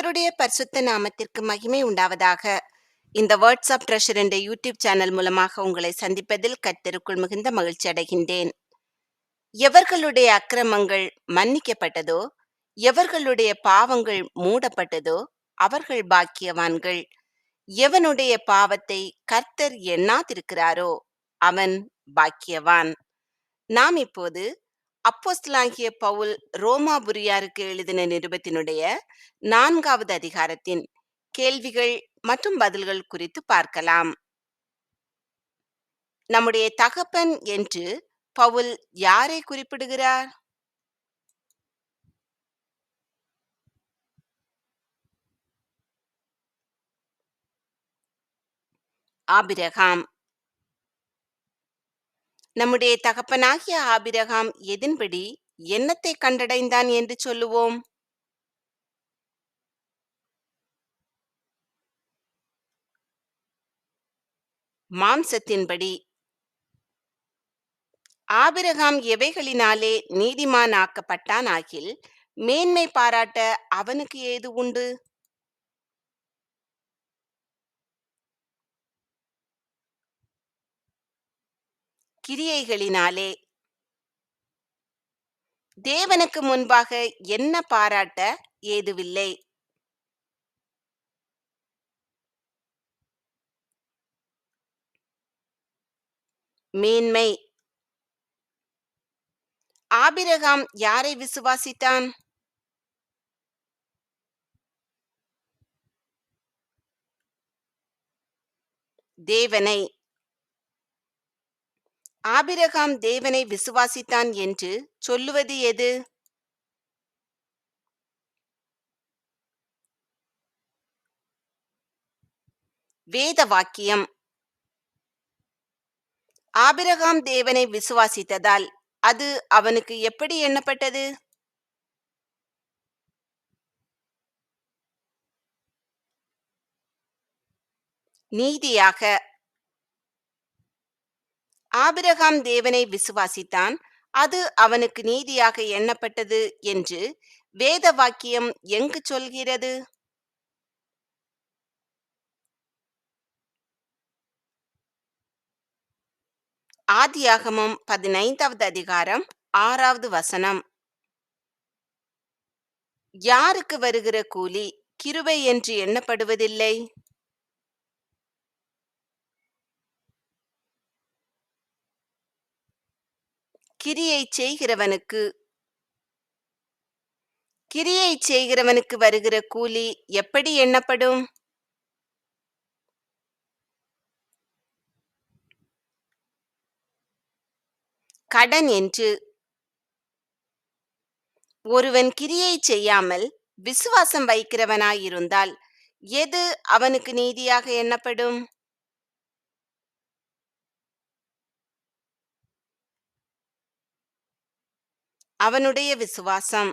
கர்த்தருடைய பரிசுத்த நாமத்திற்கு மகிமை உண்டாவதாக. இந்த வேர்ட்ஸ் ஆஃப் ட்ரெஷர் என்ற யூடியூப் சேனல் மூலமாக உங்களை சந்திப்பதில் கர்த்தருக்குள் மிகுந்த மகிழ்ச்சி அடைகின்றேன். எவர்களுடைய அக்கிரமங்கள் மன்னிக்கப்பட்டதோ எவர்களுடைய பாவங்கள் மூடப்பட்டதோ அவர்கள் பாக்கியவான்கள். எவனுடைய பாவத்தை கர்த்தர் எண்ணாதிருக்கிறாரோ அவன் பாக்கியவான். நாம் இப்போது அப்போஸ்தலாகிய பவுல் ரோமாபுரியாருக்கு எழுதின நிருபத்தினுடைய நான்காவது அதிகாரத்தின் கேள்விகள் மற்றும் பதில்கள் குறித்து பார்க்கலாம். நம்முடைய தகப்பன் என்று பவுல் யாரை குறிப்பிடுகிறார்? ஆபிரகாம் நம்முடைய தகப்பனாகிய ஆபிரகாம் எதின்படி என்னத்தை கண்டடைந்தான் என்று சொல்லுவோம்? மாம்சத்தின்படி. ஆபிரகாம் எவைகளினாலே நீதிமான் ஆக்கப்பட்டான் ஆகில் மேன்மை பாராட்ட அவனுக்கு ஏது உண்டு? கிரியைகளினாலே. தேவனுக்கு முன்பாக என்ன பாராட்ட ஏதுவில்லை மேன்மை. ஆபிரகாம் யாரை விசுவாசித்தான்? தேவனை. ஆபிரகாம் தேவனை விசுவாசித்தான் என்று சொல்லுவது எது? வேத வாக்கியம் ஆபிரகாம் தேவனை விசுவாசித்ததால் அது அவனுக்கு எப்படி எண்ணப்பட்டது? நீதியாக ஆபிரகாம் தேவனை விசுவாசித்தான். அது அவனுக்கு நீதியாக எண்ணப்பட்டது என்று வேத வாக்கியம் எங்கு சொல்கிறது? ஆதியாகமம் பதினைந்தாவது அதிகாரம் ஆறாவது வசனம். யாருக்கு வருகிற கூலி கிருபை என்று எண்ணப்படுவதில்லை? கிரியை செய்கிறவனுக்கு கிரியை செய்கிறவனுக்கு வருகிற கூலி எப்படி எண்ணப்படும்? கடன் என்று ஒருவன் கிரியை செய்யாமல் விசுவாசம் வைக்கிறவனாயிருந்தால் எது அவனுக்கு நீதியாக எண்ணப்படும்? அவனுடைய விசுவாசம்.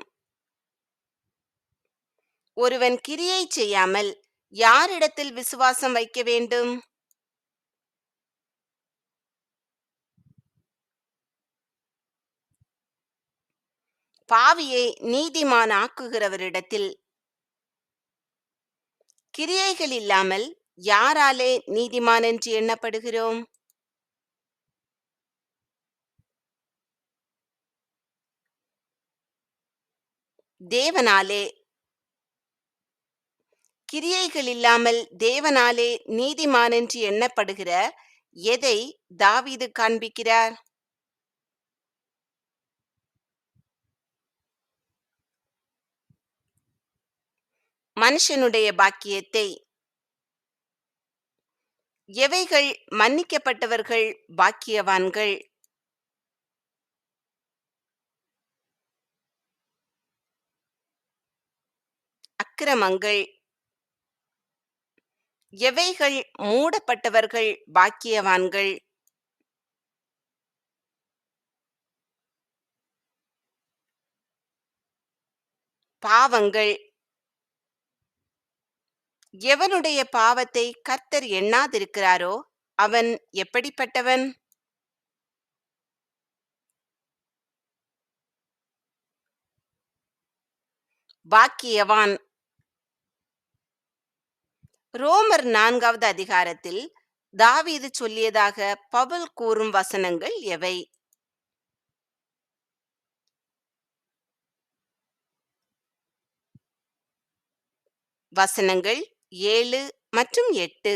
ஒருவன் கிரியை செய்யாமல் யாரிடத்தில் விசுவாசம் வைக்க வேண்டும்? பாவியை நீதிமான் ஆக்குகிறவரிடத்தில். கிரியைகள் இல்லாமல் யாராலே நீதிமான் என்று எண்ணப்படுகிறோம்? தேவனாலே கிரியைகள் இல்லாமல் தேவனாலே நீதிமான் என்று எண்ணப்படுகிற எதை தாவீது காண்பிக்கிறார்? மனுஷனுடைய பாக்கியத்தை. எவைகள் மன்னிக்கப்பட்டவர்கள் பாக்கியவான்கள்? அக்கிரமங்கள் எவைகள் மூடப்பட்டவர்கள் பாக்கியவான்கள்? பாவங்கள். எவனுடைய பாவத்தை கர்த்தர் எண்ணாதிருக்கிறாரோ அவன் எப்படிப்பட்டவன்? பாக்கியவான் ரோமர் நான்காவது அதிகாரத்தில் தாவீது சொல்லியதாக பவுல் கூறும் வசனங்கள் எவை? வசனங்கள் ஏழு மற்றும் எட்டு.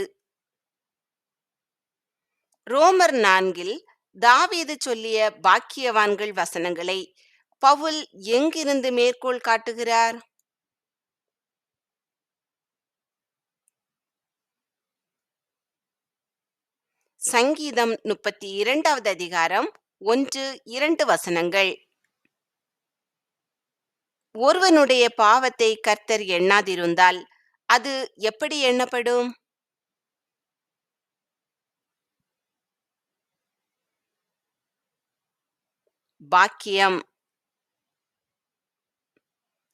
ரோமர் நான்கில் தாவீது சொல்லிய பாக்கியவான்கள் வசனங்களை பவுல் எங்கிருந்து மேற்கோள் காட்டுகிறார்? சங்கீதம் முப்பத்தி இரண்டாவது அதிகாரம் ஒன்று இரண்டு வசனங்கள். ஒருவனுடைய பாவத்தை கர்த்தர் எண்ணாதிருந்தால் அது எப்படி எண்ணப்படும்? பாக்கியம்.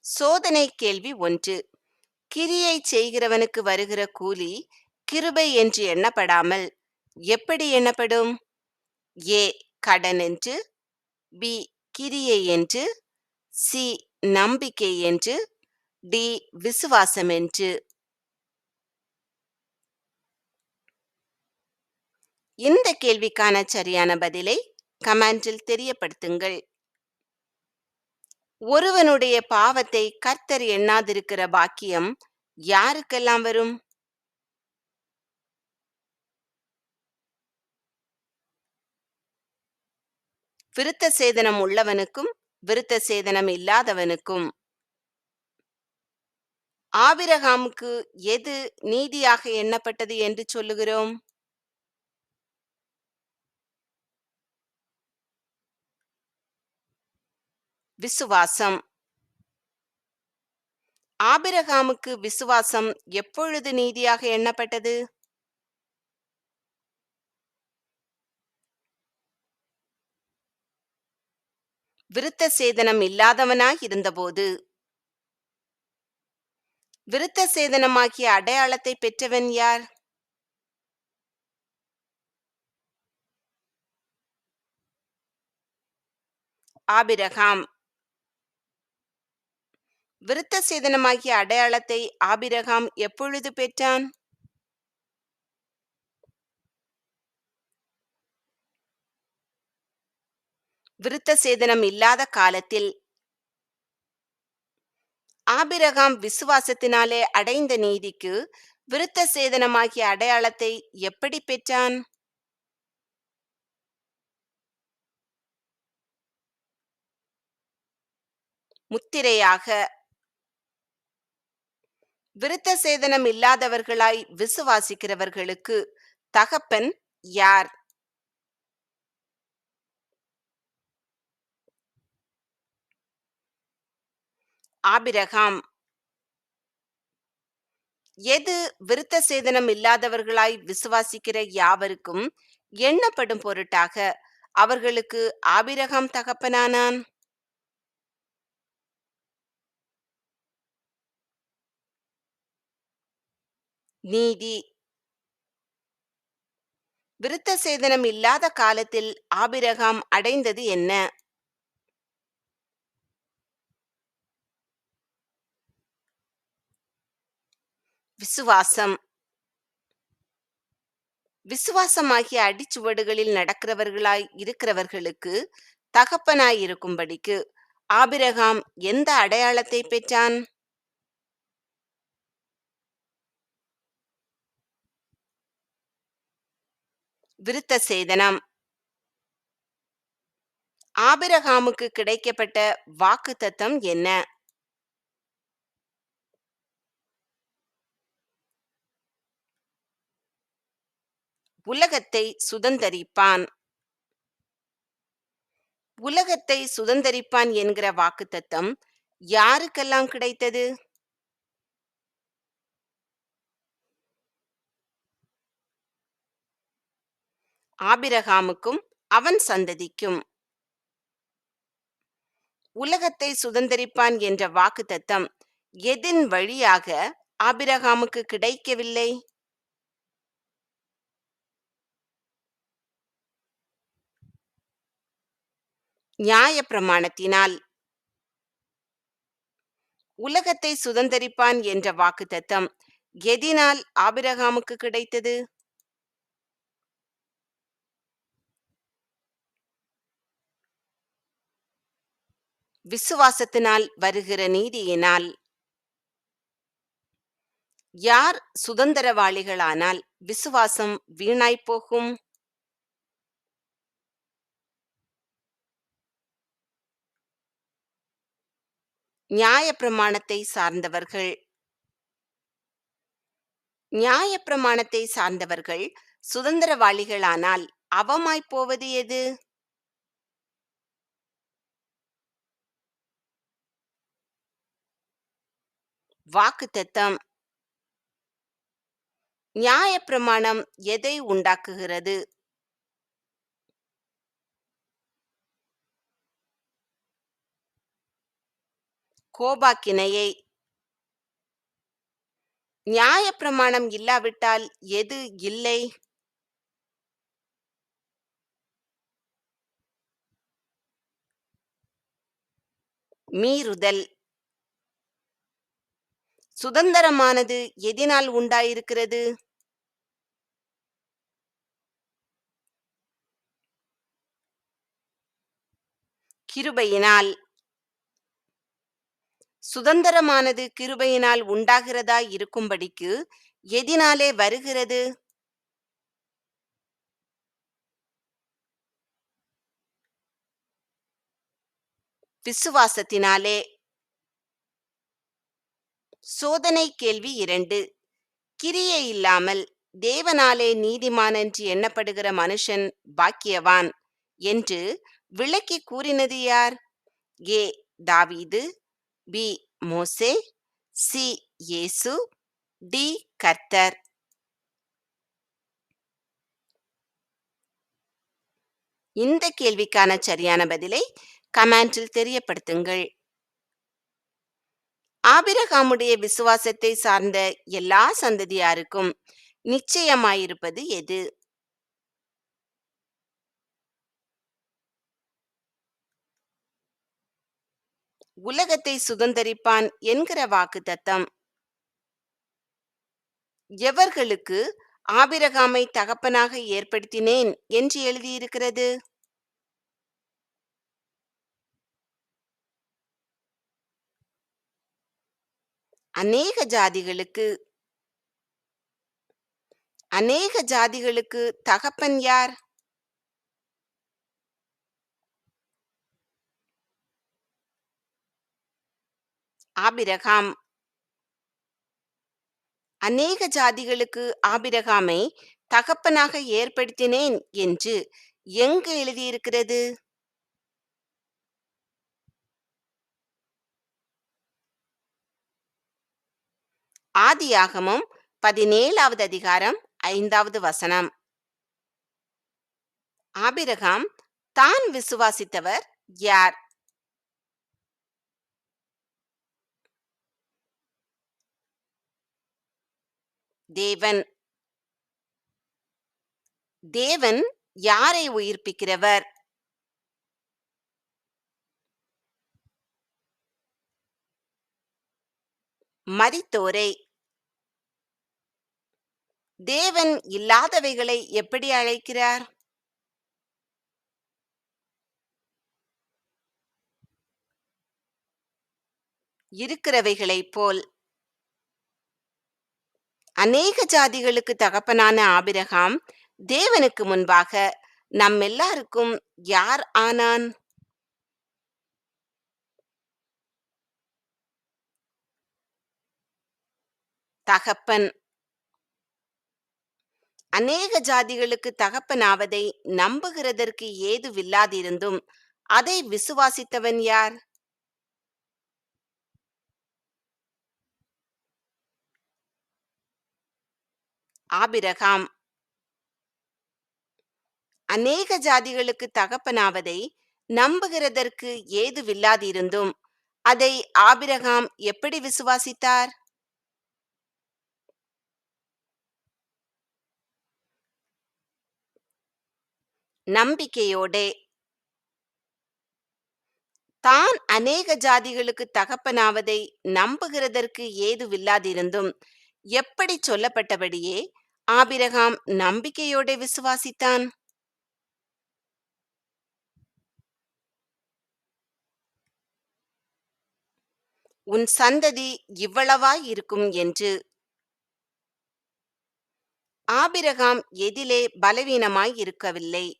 சோதனை கேள்வி ஒன்று. கிரியை செய்கிறவனுக்கு வருகிற கூலி கிருபை என்று எண்ணப்படாமல் எப்படி எனப்படும் ஏ கடன் என்று பி கிரியை என்று சி நம்பிக்கை என்று டி விசுவாசம் என்று. இந்த கேள்விக்கான சரியான பதிலை கமெண்டில் தெரியப்படுத்துங்கள். ஒருவனுடைய பாவத்தை கர்த்தர் எண்ணாதிருக்கிற பாக்கியம் யாருக்கெல்லாம் வரும்? விருத்த சேதனம் உள்ளவனுக்கும் விருத்த சேதனம் இல்லாதவனுக்கும். ஆபிரகாமுக்கு எது நீதியாக எண்ணப்பட்டது என்று சொல்லுகிறோம்? விசுவாசம். ஆபிரகாமுக்கு விசுவாசம் எப்பொழுது நீதியாக எண்ணப்பட்டது? விருத்த சேதனம் இல்லாதவனாய் இருந்தபோது. விருத்த சேதனமாகிய அடையாளத்தை பெற்றவன் யார்? ஆபிரகாம். விருத்த சேதனமாகிய அடையாளத்தை ஆபிரகாம் எப்பொழுது பெற்றான்? விருத்த சேதனம் இல்லாத காலத்தில் ஆபிரகாம் விசுவாசத்தினாலே அடைந்த நீதிக்கு விருத்த சேதனமாகிய அடையாளத்தை எப்படி பெற்றான்? முத்திரையாக விருத்த சேதனம் இல்லாதவர்களாய் விசுவாசிக்கிறவர்களுக்கு தகப்பன் யார்? ஆபிரகாம். எது விருத்த சேதனம் இல்லாதவர்களாய் விசுவாசிக்கிற யாவருக்கும் எண்ணப்படும் பொருட்டாக அவர்களுக்கு ஆபிரகாம் தகப்பனானான். நீதி. விருத்த சேதனம் இல்லாத காலத்தில் ஆபிரகாம் அடைந்தது என்ன? விசுவாசம். விசுவாசமாகிய அடிச்சுவடுகளில் நடக்கிறவர்களாய் இருக்கிறவர்களுக்கு தகப்பனாய் இருக்கும்படிக்கு ஆபிரகாம் எந்த அடையாளத்தை பெற்றான்? விருத்த சேதனம். ஆபிரகாமுக்கு கிடைக்கப்பட்ட வாக்கு தத்தம் என்ன? உலகத்தை சுதந்தரிப்பான். உலகத்தை சுதந்தரிப்பான் என்கிற வாக்குத்தத்தம் யாருக்கெல்லாம் கிடைத்தது? ஆபிரகாமுக்கும் அவன் சந்ததிக்கும். உலகத்தை சுதந்தரிப்பான் என்ற வாக்குத்தத்தம் எதின் வழியாக ஆபிரகாமுக்கு கிடைக்கவில்லை? நியாய பிரமாணத்தினால். உலகத்தை சுதந்தரிப்பான் என்ற வாக்குத்தத்தம் எதினால் ஆபிரகாமுக்கு கிடைத்தது? விசுவாசத்தினால் வருகிற நீதியினால். யார் சுதந்திரவாளிகளானால் விசுவாசம் வீணாய்ப் நியாயப்பிரமாணத்தை சார்ந்தவர்கள். நியாயப்பிரமாணத்தை சார்ந்தவர்கள் சுதந்திரவாளிகளானால் அவமாய்ப் போவது எது? வாக்குத்தத்தம். நியாயப்பிரமாணம் எதை உண்டாக்குகிறது? கோபாக்கினையை நியாயப்பிரமாணம் இல்லாவிட்டால் எது இல்லை? மீறுதல். சுதந்திரமானது எதினால் உண்டாயிருக்கிறது? கிருபையினால். சுதந்திரமானது கிருபையினால் உண்டாகிறதா இருக்கும்படிக்கு எதினாலே வருகிறது? விசுவாசத்தினாலே. சோதனை கேள்வி இரண்டு. கிரியை இல்லாமல் தேவனாலே நீதிமான் என்று எண்ணப்படுகிற மனுஷன் பாக்கியவான் என்று விளக்கி கூறினது யார்? ஏ. தாவீது பி. மோசே சி. இயேசு டி. கர்த்தர். இந்த கேள்விக்கான சரியான பதிலை கமெண்டில் தெரியப்படுத்துங்கள். ஆபிரகாமுடைய விசுவாசத்தை சார்ந்த எல்லா சந்ததியாருக்கும் நிச்சயமாயிருப்பது எது? உலகத்தை சுதந்தரிப்பான் என்கிற வாக்கு தத்தம் எவர்களுக்கு ஆபிரகாமை தகப்பனாக ஏற்படுத்தினேன் என்று எழுதியிருக்கிறது? அநேக ஜாதிகளுக்கு. அநேக ஜாதிகளுக்கு தகப்பன் யார்? ஆபிரகாம். அநேக ஜாதிகளுக்கு ஆபிரகாமை தகப்பனாக ஏற்படுத்தினேன் என்று எங்கு எழுதியிருக்கிறது? ஆதியாகமும் பதினேழாவது அதிகாரம் ஐந்தாவது வசனம். ஆபிரகாம் தான் விசுவாசித்தவர் யார்? தேவன். தேவன் யாரை உயிர்ப்பிக்கிறவர்? மரித்தோரை. தேவன் இல்லாதவைகளை எப்படி அழைக்கிறார்? இருக்கிறவைகளைப் போல் அநேக ஜாதிகளுக்கு தகப்பனான ஆபிரகாம் தேவனுக்கு முன்பாக நம் எல்லாருக்கும் யார் ஆனான்? தகப்பன். அநேக ஜாதிகளுக்கு தகப்பனாவதை நம்புகிறதற்கு ஏதுவில்லாதிருந்தும் அதை விசுவாசித்தவன் யார்? ஆபிரகாம். அநேக ஜாதிகளுக்கு தகப்பனாவதை நம்புகிறதற்கு ஏதுவில்லாதிருந்தும் அதை ஆபிரகாம் எப்படி விசுவாசித்தார்? நம்பிக்கையோடே. தான் அநேக ஜாதிகளுக்கு தகப்பனாவதை நம்புகிறதற்கு ஏதுவில்லாதிருந்தும் எப்படி சொல்லப்பட்டபடியே ஆபிரகாம் நம்பிக்கையோட விசுவாசித்தான். உன் சந்ததி இவ்வளவாய் இருக்கும் என்று. ஆபிரகாம் எதிலே பலவீனமாய் இருக்கவில்லை.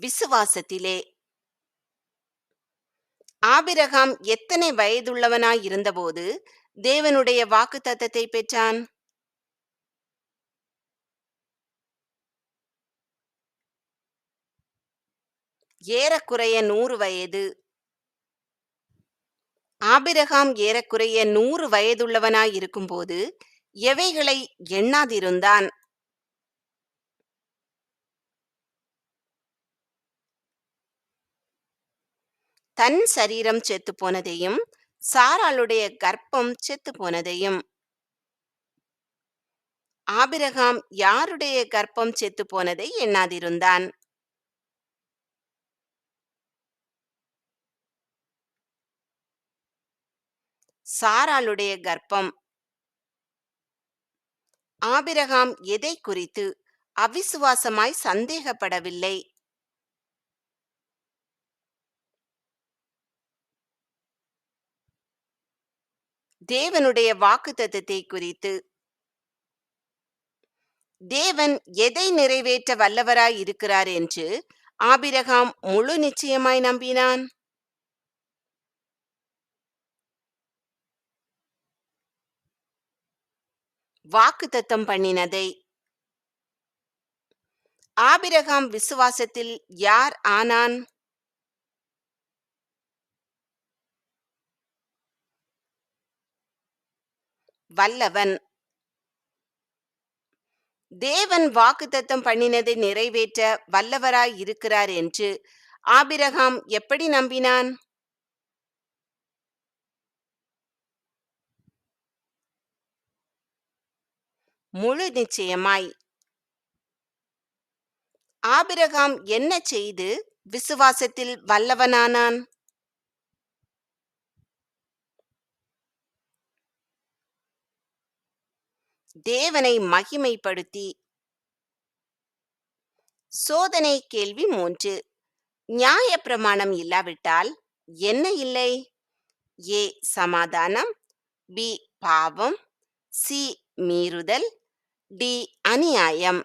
விசுவாசத்திலே ஆபிரகாம் எத்தனை வயதுள்ளவனாய் இருந்தபோது தேவனுடைய வாக்குத்தத்தத்தை பெற்றான்? ஏறக்குறைய நூறு வயது. ஆபிரகாம் ஏறக்குறைய நூறு வயதுள்ளவனாய் இருக்கும்போது எவைகளை எண்ணாதிருந்தான்? தன் சரீரம் செத்து போனதையும் சாராளுடைய கர்ப்பம் செத்து போனதையும். ஆபிரகாம் யாருடைய கர்ப்பம் செத்து போனதை எண்ணாதிருந்தான். சாராளுடைய கர்ப்பம். ஆபிரகாம் எதை குறித்து அவிசுவாசமாய் சந்தேகப்படவில்லை. தேவனுடைய வாக்குத்தத்தத்தை குறித்து. தேவன் எதை நிறைவேற்ற வல்லவராய் இருக்கிறார் என்று ஆபிரகாம் முழு நிச்சயமாய் நம்பினான். வாக்குத்தத்தம் பண்ணினதை. ஆபிரகாம் விசுவாசத்தில் யார் ஆனான்? வல்லவன். தேவன் வாக்குத்தத்தம் பண்ணினதை நிறைவேற்ற வல்லவராய் இருக்கிறார் என்று ஆபிரகாம் எப்படி நம்பினான்? முழு நிச்சயமாய். ஆபிரகாம் என்ன செய்து விசுவாசத்தில் வல்லவனானான்? தேவனை மகிமைப்படுத்தி. சோதனை கேள்வி மூன்று. நியாய பிரமாணம் இல்லாவிட்டால் என்ன இல்லை? ஏ. சமாதானம். பி. பாவம். சி. மீறுதல். டி. அநியாயம்.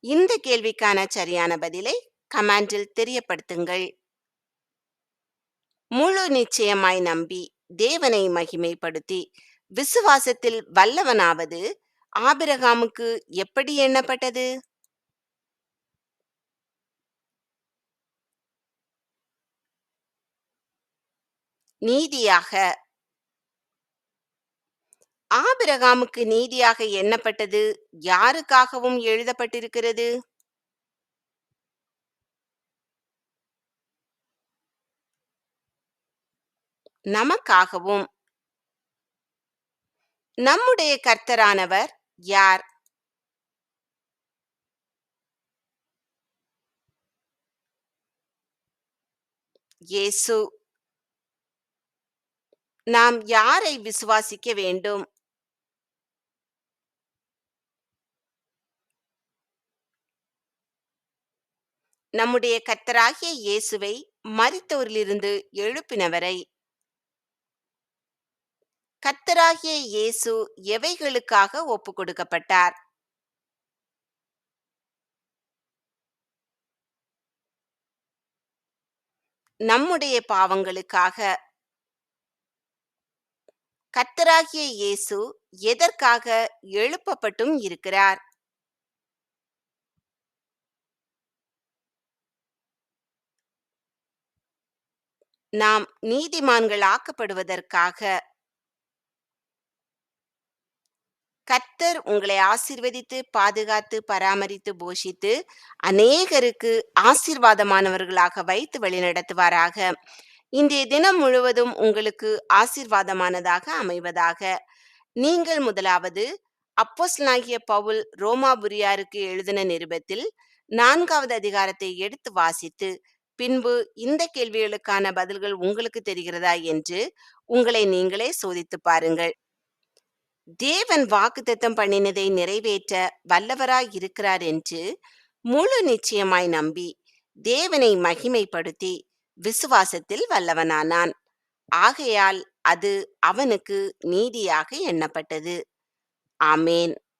இந்த கேள்விக்கான சரியான பதிலை கமாண்டில் தெரியப்படுத்துங்கள். முழு நிச்சயமாய் நம்பி தேவனை மகிமைப்படுத்தி விசுவாசத்தில் வல்லவனாவது ஆபிரகாமுக்கு எப்படி எண்ணப்பட்டது? நீதியாக ஆபிரகாமுக்கு நீதியாக எண்ணப்பட்டது யாருக்காகவும் எழுதப்பட்டிருக்கிறது? நமக்காகவும். நம்முடைய கர்த்தரானவர் யார்? இயேசு. நாம் யாரை விசுவாசிக்க வேண்டும்? நம்முடைய கர்த்தராகிய இயேசுவை மறித்தோரிலிருந்து எழுப்பினவரை கத்தராகிய இயேசு எவைகளுக்காக ஒப்பு கொடுக்கப்பட்டார் நம்முடைய பாவங்களுக்காக. கத்தராகிய இயேசு எதற்காக எழுப்பப்பட்டும் இருக்கிறார்? நாம் நீதிமான்கள் ஆக்கப்படுவதற்காக கர்த்தர் உங்களை ஆசிர்வதித்து பாதுகாத்து பராமரித்து போஷித்து அநேகருக்கு ஆசீர்வாதமானவர்களாக வைத்து வழிநடத்துவாராக. இன்றைய தினம் முழுவதும் உங்களுக்கு ஆசீர்வாதமானதாக அமைவதாக. நீங்கள் முதலாவது அப்போஸ்லாகிய பவுல் ரோமாபுரியாருக்கு எழுதின நிருபத்தில் நான்காவது அதிகாரத்தை எடுத்து வாசித்து பின்பு இந்த கேள்விகளுக்கான பதில்கள் உங்களுக்கு தெரிகிறதா என்று உங்களை நீங்களே சோதித்துப் பாருங்கள். தேவன் வாக்குத்தத்தம் பண்ணினதை நிறைவேற்ற வல்லவராய் இருக்கிறார் என்று முழு நிச்சயமாய் நம்பி தேவனை மகிமைப்படுத்தி விசுவாசத்தில் வல்லவனானான். ஆகையால் அது அவனுக்கு நீதியாக எண்ணப்பட்டது. ஆமேன்.